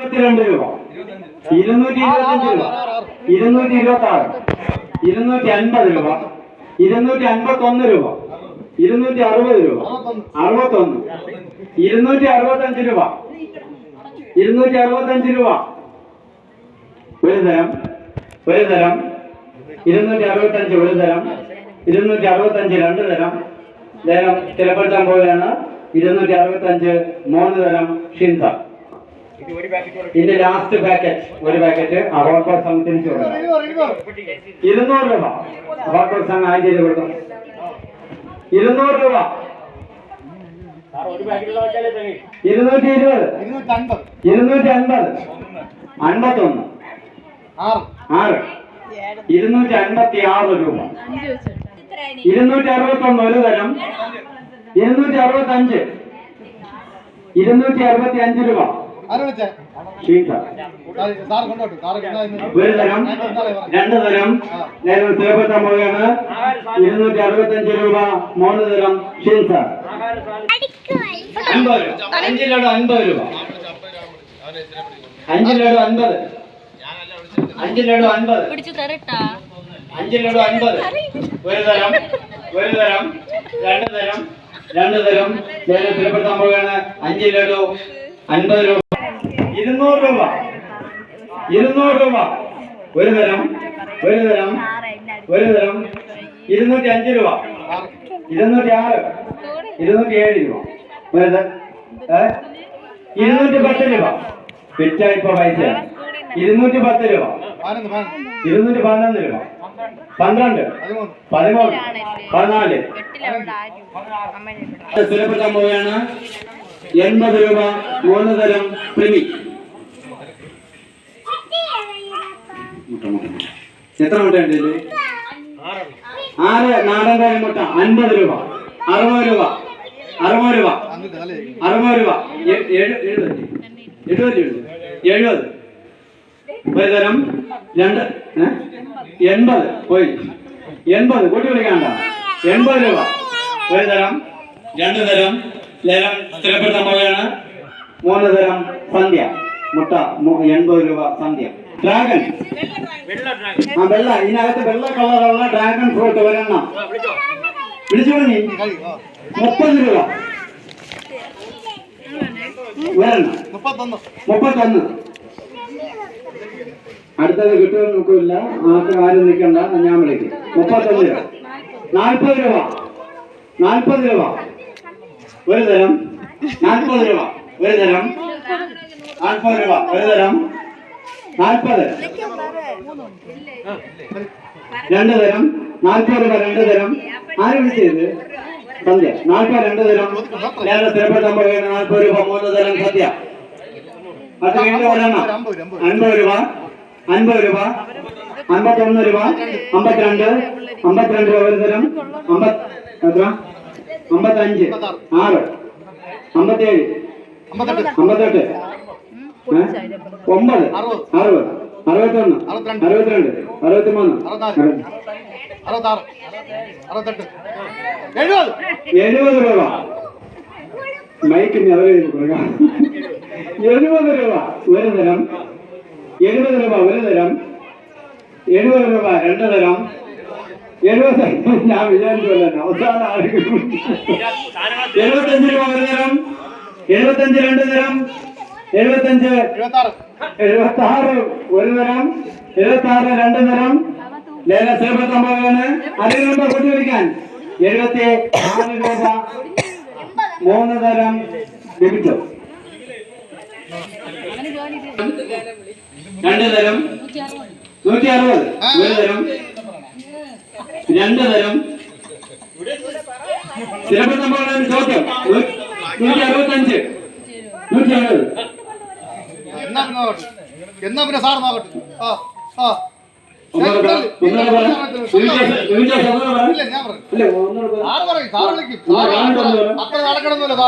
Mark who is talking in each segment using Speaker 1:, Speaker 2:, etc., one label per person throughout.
Speaker 1: ഇരുപത്തിരണ്ട് രൂപ. ഇരുന്നൂറ്റി ഇരുപത്തഞ്ച് രൂപ. ഇരുന്നൂറ്റി ഇരുപത്തി ആറ് ഇരുന്നൂറ്റി അൻപത് രൂപ. ഇരുന്നൂറ്റി അൻപത്തി ഒന്ന് രൂപ. ഇരുന്നൂറ്റി അറുപത് രൂപ. അറുപത്തൊന്ന്. ഇരുന്നൂറ്റി അറുപത്തഞ്ച് രൂപ. ഇരുന്നൂറ്റി അറുപത്തഞ്ച് രൂപ. ഒരു തരം. ഒരു തരം. ഇരുന്നൂറ്റി അറുപത്തഞ്ച് ഒരു തരം. ഇരുന്നൂറ്റി അറുപത്തഞ്ച് രണ്ട് തരം. നേരം സ്ഥിരപ്പെടുത്താൻ പോലെയാണ് ഇരുന്നൂറ്റി അറുപത്തഞ്ച് മൂന്ന് തരം. ഷിൻസ. ഇതിന്റെ ലാസ്റ്റ് പാക്കറ്റ് ഒരു പാക്കറ്റ് തിരിച്ചു കൊടുക്കണം ഇരുന്നൂറ് രൂപ. അവാർഡ് സംഘം ആയി ചെയ്ത് കൊടുക്കും ഇരുന്നൂറ് രൂപ. ഇരുന്നൂറ്റി ഇരുപത് ഇരുന്നൂറ്റി അൻപത് അൻപത്തൊന്ന്.
Speaker 2: ആറ്.
Speaker 1: ഇരുന്നൂറ്റി അൻപത്തി ആറ് രൂപ. ഇരുന്നൂറ്റി അറുപത്തൊന്ന് ഒരു തരം. ഇരുന്നൂറ്റി അറുപത്തി അഞ്ച് ഇരുന്നൂറ്റി അറുപത്തി അഞ്ച് രൂപ. ഒരു തരം രണ്ട് തരം. ഞാൻ സ്ഥിരപ്പെടുത്താൻ പോവുകയാണ് ഇരുന്നൂറ്റി അറുപത്തഞ്ച് രൂപ മൂന്ന് തരം ഷീൻസ അൻപത്. രൂപ അഞ്ച് ലഡു അൻപത് രൂപ. അഞ്ച് ലഡു അൻപത്. അഞ്ച് ലഡു അൻപത്.
Speaker 3: പിടിച്ചു തരട്ടാ.
Speaker 1: അഞ്ച് ലഡു അൻപത്. ഒരു തരം ഒരു തരം രണ്ട് തരം രണ്ട് തരം. ഞാൻ സ്ഥിരപ്പെടുത്താൻ പോവുകയാണ് അഞ്ച് ലഡു അൻപത് രൂപ. ഇരുന്നൂറ് രൂപ. ഇരുന്നൂറ് രൂപ. ഒരു തരം. ഒരു തരം. ഒരു തരം. ഇരുന്നൂറ്റി അഞ്ച് രൂപ. ഇരുന്നൂറ്റി ആറ് ഇരുന്നൂറ്റി ഏഴ് രൂപ? ഇരുന്നൂറ്റി പത്ത് രൂപ. പിറ്റ ഇപ്പൊ പൈസ. ഇരുന്നൂറ്റി പത്ത് രൂപ. ഇരുന്നൂറ്റി പതിനൊന്ന് രൂപ. പന്ത്രണ്ട്.
Speaker 2: പതിമൂന്ന്.
Speaker 1: പതിനാല്. സുലഭ സംഭവമാണ് എൺപത് രൂപ മൂന്ന് തരം പ്രിമി. എത്ര മുട്ടയുണ്ട് ഇതിൽ? ആറ് നാടൻ കോഴി മുട്ട അൻപത് രൂപ. അറുപത് രൂപ. അറുപത് രൂപ. അറുപത് രൂപ. എഴുപത് എഴുപത് എഴുപത്. ഒരു തരം രണ്ട്? എൺപത്. പോയി. എൺപത്. കൂട്ടി വിളിക്കാണ്ട. എൺപത് രൂപ. ഒരു തരം രണ്ട് തരം. ലേലം സ്ഥിരപ്പെടുത്താൻ പോവുകയാണ്. മൂന്ന് തരം സന്ധ്യ. മുട്ട എൺപത് രൂപ സന്ധ്യ ഡ്രാഗൺ ആ വെള്ള. ഇതിനകത്ത് വെള്ള കളറുള്ള ഡ്രാഗൺ ഫ്രൂട്ട് ഒരെണ്ണം. വിളിച്ചു
Speaker 2: ആ
Speaker 1: മുപ്പത് രൂപ. ഒരെണ്ണം.
Speaker 2: മുപ്പത്തൊന്ന്.
Speaker 1: അടുത്തത് കിട്ടുമെന്ന് നോക്കില്ല. ആർക്ക് ആരും നിൽക്കണ്ട. ഞാൻ വിളിക്കും. മുപ്പത്തൊന്ന് രൂപ. നാൽപ്പത് രൂപ. നാൽപ്പത് രൂപ. ഒരു തരം. നാൽപ്പത് രൂപ. ഒരു തരം. നാൽപ്പത് രൂപ. ഒരു തരം. നാൽപ്പത് രണ്ട് തരം. നാൽപ്പത് രൂപ രണ്ട് തരം. ആര് വിളിച്ചത് സന്ധ്യ. നാൽപ്പത് രണ്ട് തരം. പോവുകയാണ്. നാൽപ്പത് രൂപ മൂന്ന് തരം സദ്യ അത് വീണ്ടും ഒരെണ്ണം. അൻപത് രൂപ. അൻപത് രൂപ. അമ്പത്തൊന്ന് രൂപ. അമ്പത്തിരണ്ട്. അമ്പത്തിരണ്ട് രൂപ ഒരു തരം. അമ്പത് എത്ര? അമ്പത്തഞ്ച്. ആറ്. അമ്പത്തേഴ്.
Speaker 2: അമ്പത്തെട്ട്?
Speaker 1: ഒമ്പത്.
Speaker 2: അറുപത്.
Speaker 1: അറുപത്. അറുപത്തൊന്ന്.
Speaker 2: അറുപത്തിരണ്ട്.
Speaker 1: അറുപത്തിരണ്ട്. അറുപത്തിമൂന്ന്.
Speaker 2: അറുപത്തിനാല് അറുപത്താറ്. അറുപത്തെട്ട്. എഴുപത്.
Speaker 1: എഴുപത് രൂപ. മൈക്കിന് അവരെ കൊടുക്കാം. എഴുപത് രൂപ. ഒരു തരം. എഴുപത് രൂപ ഒരു തരം. എഴുപത് രൂപ രണ്ട് തരം. എഴുപത് ഞാൻ വിചാരിച്ചല്ല അവസാന ആരെങ്കിലും എഴുപത്തഞ്ച് രൂപ ഒരു തരം. എഴുപത്തഞ്ച് രണ്ട് തരം. എഴുപത്തഞ്ച് എഴുപത്തി ആറ് ഒരു തരം എഴുപത്തി ആറ് രണ്ട് തരം ലേല സേവനം പോവുകയാണ് നമ്പർ കൂട്ടിവെക്കാൻ? എഴുപത്തി ആറ് രൂപ. മൂന്ന് തരം ലഭിച്ചു രണ്ട് തരം നൂറ്റി അറുപത് ഒരു തരം രണ്ട് തരം സ്ഥിരപ്പെടുത്താൻ പോകുന്ന ചോദ്യം. നൂറ്റി അറുപത്തഞ്ച് നൂറ്റി അറുപത്
Speaker 2: എന്നാ പിന്നെ നോക്കട്ടെ എന്നാ പിന്നെ സാർ നോക്കട്ടെ ആ ആ.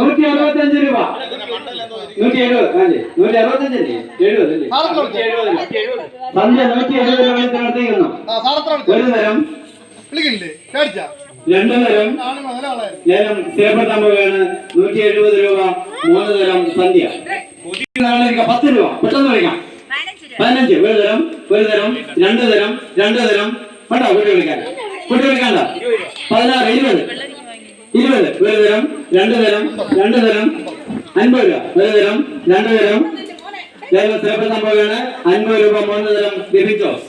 Speaker 1: നൂറ്റി അറുപത്തഞ്ച് രൂപ. നൂറ്റി എഴുപത് അല്ലേ നൂറ്റി അറുപത്തഞ്ചല്ലേ എഴുപത് അല്ലേ?
Speaker 2: സാറ്
Speaker 1: സന്ധ്യ നൂറ്റി എഴുപത് രൂപ ഒരു തരം. രണ്ട് തരം. ലേലം പോവുകയാണ്. നൂറ്റി എഴുപത് രൂപ മൂന്ന് തരം സന്ധ്യ. പത്ത് രൂപ. പെട്ടെന്ന് വിളിക്കാം. പതിനഞ്ച് ഒരു തരം ഒരു തരം രണ്ട് തരം രണ്ട് തരം. വേണ്ട കുട്ടി വിളിക്കാൻ. കുട്ടി വിളിക്കണ്ട പതിനാറ് ഇരുപത്. ഇരുപത്. ഒരു തരം രണ്ട് തരം രണ്ട് തരം. അൻപത് രൂപ. ഒരു തരം രണ്ട് തരം. ലേലം സ്ഥിരപ്പെടുത്താൻ പോവുകയാണ്. അൻപത് രൂപ മൂന്ന് തരം ജോസ്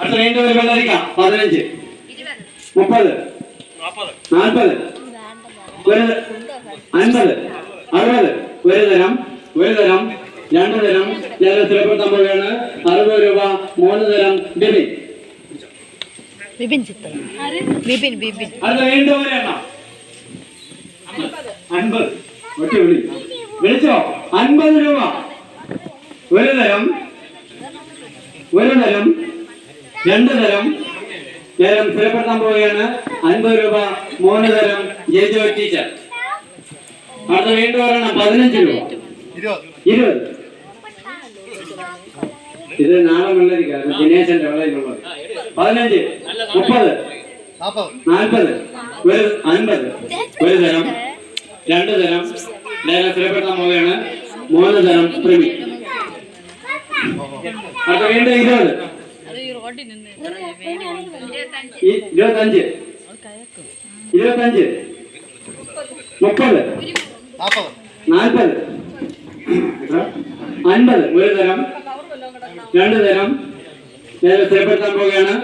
Speaker 1: അടുത്ത വീണ്ടും ഒരു വെള്ളരിക്ക പതിനഞ്ച്. മുപ്പത്. നാൽപ്പത്. ഒരു അൻപത്. അറുപത് ഒരു തരം ഒരു തരം രണ്ട് തരം ലേലം സ്ഥിരപ്പെടുത്താൻ വേണം. അറുപത് രൂപ മൂന്ന് തരം ബിബിൻ.
Speaker 3: ബിബിൻ ചിത്രം. ബിബിൻ ബിബിൻ.
Speaker 1: അടുത്ത വീണ്ടും അൻപത്. ഒറ്റ വിളി. വിളിച്ചോ? അൻപത് രൂപ. ഒരു തരം ഒരു തരം രണ്ട് തരം. ഞാൻ സ്ഥിരപ്പെടുത്താൻ പോവുകയാണ് അൻപത് രൂപ മൂന്ന് തരം. ജയിച്ചോ ടീച്ചർ. അടുത്ത വീണ്ടും ഒരെണ്ണം പതിനഞ്ച് രൂപ.
Speaker 2: ഇരുപത്.
Speaker 1: ഇത് നാളെ വെള്ളരിക്കാണ് ദിനേശന്റെ വെള്ളരിക്കുള്ളത് പതിനഞ്ച് മുപ്പത്
Speaker 2: നാൽപ്പത്.
Speaker 1: ഒരു അൻപത്. ഒരു തരം രണ്ട് തരം നേരെ സ്ഥിരപ്പെടുത്താൻ പോവുകയാണ്. മൂന്ന് തരം പ്രിമി. അപ്പൊ വീണ്ടും ഇരുപത്. ഇരുപത്തഞ്ച്. ഇരുപത്തഞ്ച്. മുപ്പത്.
Speaker 2: നാൽപ്പത്?
Speaker 1: അൻപത്. ഒരു തരം. രണ്ട് തരം. ലേലം സ്ഥിരപ്പെടുത്താൻ പോവുകയാണ്.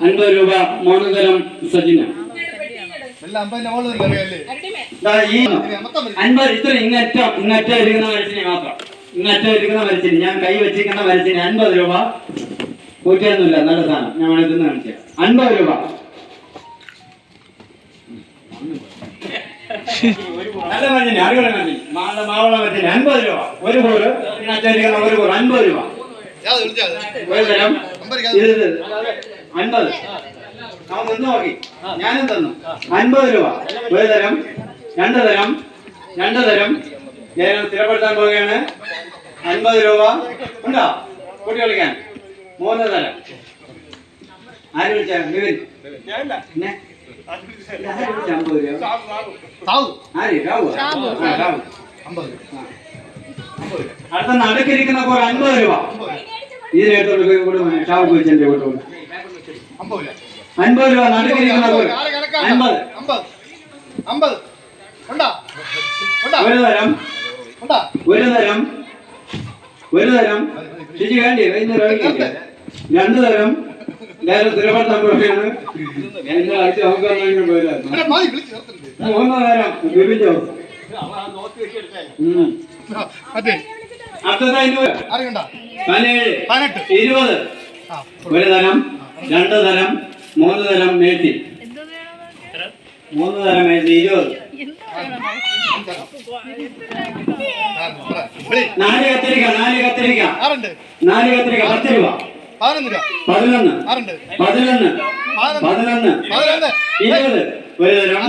Speaker 1: അൻപത് രൂപ മൂന്ന് തരം സജിന. അൻപത് ഇത്ര ഇങ്ങറ്റം ഇങ്ങറ്റം ഇരിക്കുന്ന മരച്ചിനി മാത്രം. ഇങ്ങറ്റം ഇരിക്കുന്ന മരച്ചിനി. ഞാൻ കൈ വെച്ചിരിക്കുന്ന മരച്ചിനി അൻപത് രൂപ. കൂറ്റിയൊന്നുമില്ല നല്ല സാധനം. ഞാൻ വേണമെങ്കിൽ തിന്ന് കാണിച്ചു അൻപത് രൂപ. നല്ല അടിപൊളി മരച്ചിന് മാള മാവള മരച്ചിന് അൻപത് രൂപ. ഒരു കൂറ് ഇരിക്കുന്ന ഒരു കൂറ് അൻപത് രൂപ. ഒരു തരം. ഇത്. അൻപത്. അവൻ നിന്ന് നോക്കി. ഞാനും തന്നു. അൻപത് രൂപ. ഒരു തരം രണ്ട് തരം രണ്ട് തരം. ഞാൻ സ്ഥിരപ്പെടുത്താൻ പോവുകയാണ്. അൻപത് രൂപ. ഉണ്ടോ? കൂട്ടി കളിക്കാൻ. മൂന്ന് തരം. ആര് വിളിച്ചാൽ വിപിൻ പിന്നെ? അമ്പത് അടുത്ത നടുക്കിരിക്കുന്ന കുറെ അൻപത് രൂപ ഇതിനേട്ടോട് കൂടെ ഷാവ് കുഴിച്ചെന്റെ കൂടെ
Speaker 2: അമ്പത് ഇല്ല.
Speaker 1: അൻപത് രൂപ നടുക്കിരിക്കുന്ന? അൻപത് ഒരു തരം ഒരു തരം ഒരു തരം ചേച്ചി വേണ്ടി വൈകുന്നേരം രണ്ട് തരം ലേലം സ്ഥിരപ്പെടുത്താൻ പോവുകയാണ് എന്റെ ആഴ്ച നമുക്ക്
Speaker 2: വിളിച്ച് ചേർത്തിട്ടുണ്ട്.
Speaker 1: മൂന്ന് പതിനേഴ്
Speaker 2: പതിനെട്ട്.
Speaker 1: ഇരുപത്. ഒരു തരം രണ്ട് തരം മൂന്ന് തരം മേത്തി. മൂന്ന് തരം മേത്തി ഇരുപത്. നാല് കത്തിരിക്ക നാല് കത്തിരിക്ക. നാല് കത്തിരിക്ക പത്ത് രൂപ.
Speaker 2: പതിനൊന്ന് രൂപ.
Speaker 1: പതിനൊന്ന്.
Speaker 2: ആറുണ്ട്
Speaker 1: പതിനൊന്ന്.
Speaker 2: പതിനൊന്ന്.
Speaker 1: പതിനൊന്ന്.
Speaker 2: പതിനൊന്ന്.
Speaker 1: ഇരുപത്. ഒരു തരം.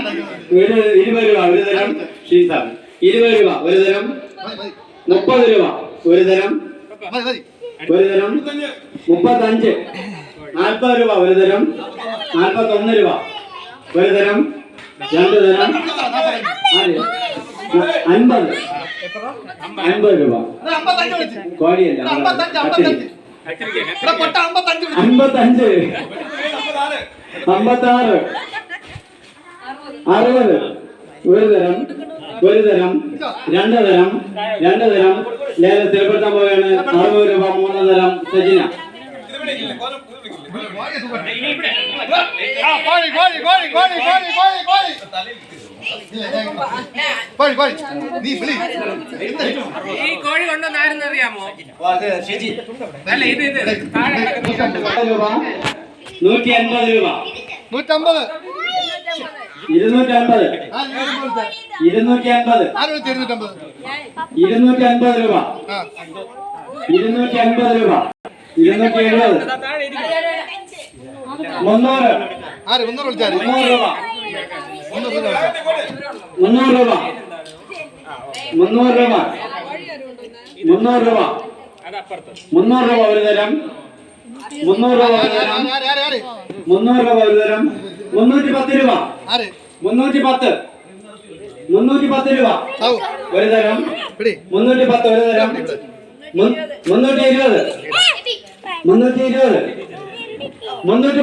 Speaker 1: ഒരു ഇരുപത് രൂപ. ഒരു തരം ഷീസാർ ഇരുപത് രൂപ. ഒരു തരം മുപ്പത് രൂപ. ഒരു തരം ഒരു തരം മുപ്പത്തഞ്ച്. നാൽപ്പത് രൂപ. ഒരു തരം നാൽപ്പത്തൊന്ന് രൂപ. ഒരു തരം രണ്ട് തരം? അൻപത്. അൻപത് രൂപ.
Speaker 2: കോടിയല്ല. അമ്പത്തഞ്ച്
Speaker 1: അമ്പത്താറ്. അറുപത്. ഒരു തരം. ഒരു തരം. രണ്ട് തരം. രണ്ട് തരം. ലേലത്തിൽ സ്ഥിരപ്പെടുത്താൻ പോവുകയാണ്. അറുപത് രൂപ മൂന്ന് തരം. സജിന.
Speaker 4: ഈ കോഴി കൊണ്ടുവന്നായിരുന്നു അറിയാമോ അല്ല ഇത് ഇത്
Speaker 1: നൂറ്റി അൻപത് രൂപ
Speaker 2: നൂറ്റമ്പത്
Speaker 1: ഇരുന്നൂറ്റി അൻപത്? ഇരുന്നൂറ്റി അൻപത് ഇരുന്നൂറ്റി അൻപത് രൂപ ഇരുന്നൂറ്റി അൻപത് രൂപ ഇരുന്നൂറ്റി എഴുപത്. മുന്നൂറ്.
Speaker 2: ആര്? മുന്നൂറ് വിളിച്ചാര്?
Speaker 1: മുന്നൂറ് രൂപ.
Speaker 2: മുന്നൂറ്
Speaker 1: രൂപ. മുന്നൂറ് രൂപ. മുന്നൂറ് രൂപ. മുന്നൂറ് രൂപ. ഒരു തരം. മുന്നൂറ് രൂപ ഒരു തരം. മുന്നൂറ് രൂപ ഒരു തരം. മുന്നൂറ്റി പത്ത് രൂപ. മുന്നൂറ്റി പത്ത്. മുന്നൂറ്റി പത്ത് രൂപ. ഒരു തരം. മുന്നൂറ്റി പത്ത് ഒരു തരം. മുന്നൂറ്റി ഇരുപത് മുന്നൂറ്റി ഇരുപത് മുന്നൂറ്റി